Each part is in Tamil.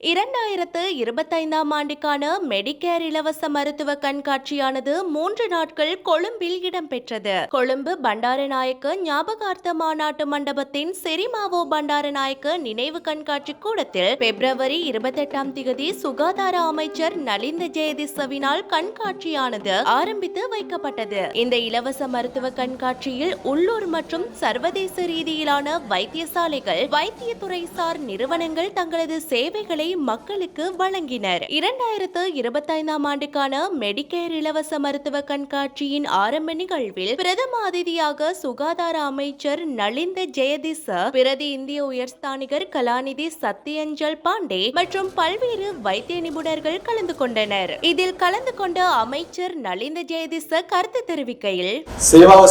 இரண்டாயிரத்து இருபத்தைந்தாம் ஆண்டுக்கான மெடிகேர் இலவச மருத்துவ கண்காட்சியானது மூன்று நாட்கள் கொழும்பில் இடம்பெற்றது. கொழும்பு பண்டாரநாயக்க ஞாபகார்த்த மாநாட்டு மண்டபத்தின் செரிமாவோ பண்டாரநாயக்க நினைவு கண்காட்சி கூடத்தில் பிப்ரவரி இருபத்தெட்டாம் திகதி சுகாதார அமைச்சர் நலிந்த ஜெயதிசவினால் கண்காட்சியானது ஆரம்பித்து வைக்கப்பட்டது. இந்த இலவச மருத்துவ கண்காட்சியில் உள்ளூர் மற்றும் சர்வதேச ரீதியிலான வைத்தியசாலைகள் வைத்தியத்துறை சார் நிறுவனங்கள் தங்களது சேவைகளை திட்டத்தை மக்களுக்கு வழங்கினர். இரண்டாயிரத்து இருபத்தைந்தாம் ஆண்டுக்கான மெடிகேர் இலவச மருத்துவ கண்காட்சியின் ஆரம்ப நிகழ்வில் பிரதம அதிதியாக சுகாதார அமைச்சர் நலிந்த ஜெயதிச பிரதி இந்திய உயர்ஸ்தானிகர் கலாநிதி சத்யஞ்சல் பாண்டே மற்றும் பல்வேறு வைத்திய நிபுணர்கள் கலந்து கொண்டனர். இதில் கலந்து கொண்ட அமைச்சர் நலிந்த ஜெயதிச கருத்து தெரிவிக்கையில் ಸೇವಾವ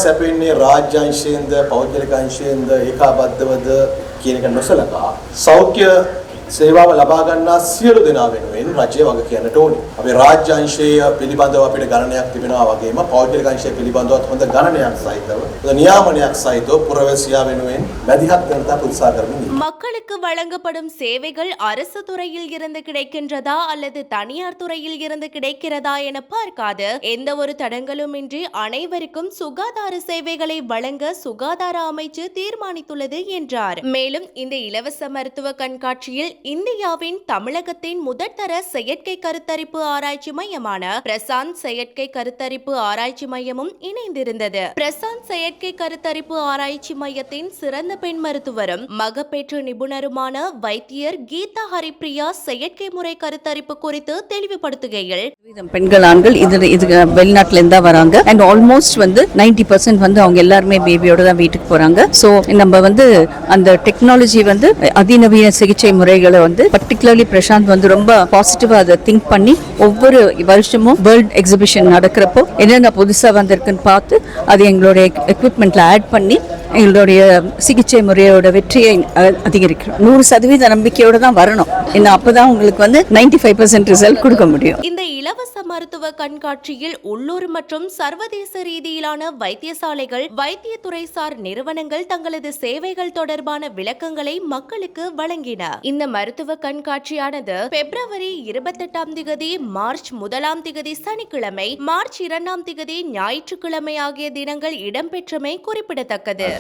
සේවාව ලබා ගන්නා සියලු දෙනා වෙනුවෙන් රජය වග කියන්නට ඕනේ. අපි රාජ්‍ය අංශය පිළිබඳව අපිට ගණනයක් තිබෙනවා වගේම පෞද්ගලික අංශය පිළිබඳවත් හොඳ ගණනයක් සහිතව හොඳ නියාමනයක් සහිතව පුරවැසියා වෙනුවෙන් මැදිහත් වෙනතා උත්සාහ කරමින් ඉන්නවා. மக்களுக்கு வழங்கப்படும் சேவைகள் அரசு துறையில் இருந்து கிடைக்கின்றதா அல்லது தனியார் துறையில் இருந்து கிடைக்கிறதா என பார்க்காது எந்த ஒரு தடங்களுமின்றி அனைவருக்கும் சுகாதார சேவைகளை வழங்க சுகாதார அமைச்சு தீர்மானித்துள்ளது என்றார் மேலும் இந்த இலவச மருத்துவ கண்காட்சியில் இந்தியாவின் தமிழகத்தின் முதற்தர செயற்கை கருத்தரிப்பு ஆராய்ச்சி மையமான பிரசாந்த் செயற்கை கருத்தரிப்பு ஆராய்ச்சி மையமும் இணைந்திருந்தது. பிரசாந்த் செயற்கை கருத்தரிப்பு ஆராய்ச்சி மையத்தின் சிறந்த பெண் மருத்துவரும் மகப்பேற்று நிபுணருமான வைத்தியர் கீதா ஹரிப்ரியா செயற்கை முறை கருத்தரிப்பு குறித்து தெளிவுபடுத்துகையில் பெண்கள் ஆண்கள் இது இது வெளிநாட்டுல இருந்தா வராங்க. அண்ட் ஆல்மோஸ்ட் வந்து 90% பர்சன்ட் வந்து அவங்க எல்லாருமே பேபியோட தான் வீட்டுக்கு போறாங்க. ஸோ நம்ம வந்து அந்த டெக்னாலஜி வந்து அதிநவீன சிகிச்சை முறைகள் வந்து பர்டிகுலர்லி பிரசாந்த் வந்து ரொம்ப பாசிட்டிவா அதை திங்க் பண்ணி ஒவ்வொரு வருஷமும் வேர்ல்ட் எக்ஸிபிஷன் நடக்கிறப்போ என்னென்ன புதுசா வந்திருக்குன்னு பார்த்து அது எங்களுடைய எக்யூப்மெண்ட்ல ஆட் பண்ணி எங்களுடைய சிகிச்சை முறையோட வெற்றியை அதிகரிக்கிறோம். நூறு சதவீத நம்பிக்கையோட தான் வரணும். ஏன்னா அப்பதான் உங்களுக்கு வந்து 95% ஃபைவ் பர்சன்ட் ரிசல்ட் கொடுக்க முடியும். இந்த இலவச மருத்துவ கண்காட்சியில் உள்ளூர் மற்றும் சர்வதேச ரீதியிலான வைத்தியசாலைகள் வைத்தியத்துறைசார் நிறுவனங்கள் தங்களது சேவைகள் தொடர்பான விளக்கங்களை மக்களுக்கு வழங்கின. இந்த மருத்துவ கண்காட்சியானது பிப்ரவரி இருபத்தெட்டாம் திகதி மார்ச் முதலாம் திகதி சனிக்கிழமை மார்ச் இரண்டாம் திகதி ஞாயிற்றுக்கிழமை ஆகிய தினங்கள் இடம்பெற்றமை குறிப்பிடத்தக்கது.